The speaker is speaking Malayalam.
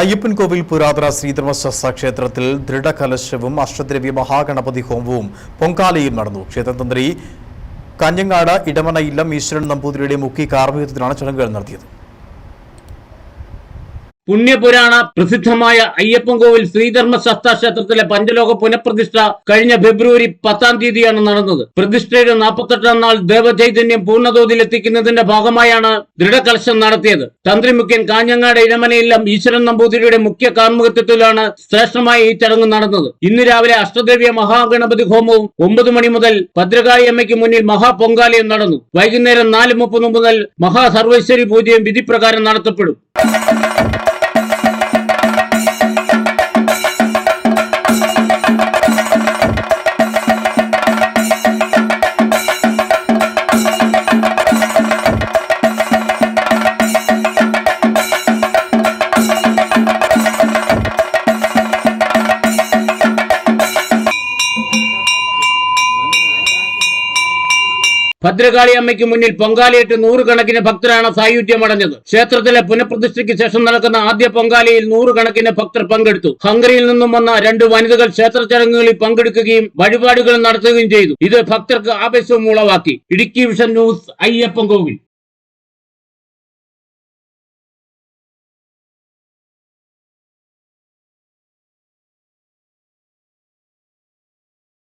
അയ്യപ്പൻകോവിൽ പുരാതന ശ്രീധർമ്മസ്വസ്ഥ ക്ഷേത്രത്തിൽ ദൃഢകലശവും അഷ്ടദ്രവ്യ മഹാഗണപതി ഹോമവും പൊങ്കാലയും നടന്നു. ക്ഷേത്രതന്ത്രി കാഞ്ഞങ്ങാട് ഇടമന ഇല്ലം ഈശ്വരൻ നമ്പൂതിരിയുടെ മുഖ്യ കാർമ്മികത്വത്തിലാണ് ചടങ്ങുകൾ നടത്തിയത്. പുണ്യപുരാണ പ്രസിദ്ധമായ അയ്യപ്പൻ കോവിൽ ശ്രീധർമ്മ ശാസ്ത്ര ക്ഷേത്രത്തിലെ പഞ്ചലോക പുനഃപ്രതിഷ്ഠ കഴിഞ്ഞ ഫെബ്രുവരി പത്താം തീയതിയാണ് നടന്നത്. പ്രതിഷ്ഠയുടെ നാൽപ്പത്തെട്ടാം നാൾ ദേവചൈതന്യം പൂർണതോതിൽ എത്തിക്കുന്നതിന്റെ ഭാഗമായാണ് ദൃഢകലശം നടത്തിയത്. തന്ത്രി മുഖ്യൻ കാഞ്ഞങ്ങാട് ഇടമനയില്ലം ഈശ്വരൻ നമ്പൂതിരിയുടെ മുഖ്യ കാർമ്മികത്വത്തിലാണ് ശ്രേഷ്ഠമായ ഈ ചടങ്ങ് നടന്നത്. ഇന്ന് രാവിലെ അഷ്ടദേവിയ മഹാഗണപതി ഹോമവും ഒമ്പത് മണി മുതൽ ഭദ്രകാളി അമ്മയ്ക്ക് മുന്നിൽ മഹാപൊങ്കാലയും നടന്നു. വൈകുന്നേരം നാല് മുപ്പത് മുതൽ മഹാസർവേശ്വരി പൂജയും വിധിപ്രകാരം നടത്തപ്പെടും. ഭദ്രകാളി അമ്മയ്ക്ക് മുന്നിൽ പൊങ്കാലയിട്ട് നൂറുകണക്കിന് ഭക്തരാണ് സായുധ്യമടഞ്ഞത്. ക്ഷേത്രത്തിലെ പുനഃപ്രതിഷ്ഠയ്ക്ക് ശേഷം നടക്കുന്ന ആദ്യ പൊങ്കാലയിൽ നൂറുകണക്കിന് ഭക്തർ പങ്കെടുത്തു. ഹംഗറിയിൽ നിന്നും വന്ന രണ്ട് വനിതകൾ ക്ഷേത്ര ചടങ്ങുകളിൽ പങ്കെടുക്കുകയും വഴിപാടുകൾ നടത്തുകയും ചെയ്തു. ഇത് ഭക്തർക്ക് ആവേശവും ഉളവാക്കി. Idukki vision news Ayyappan Kovil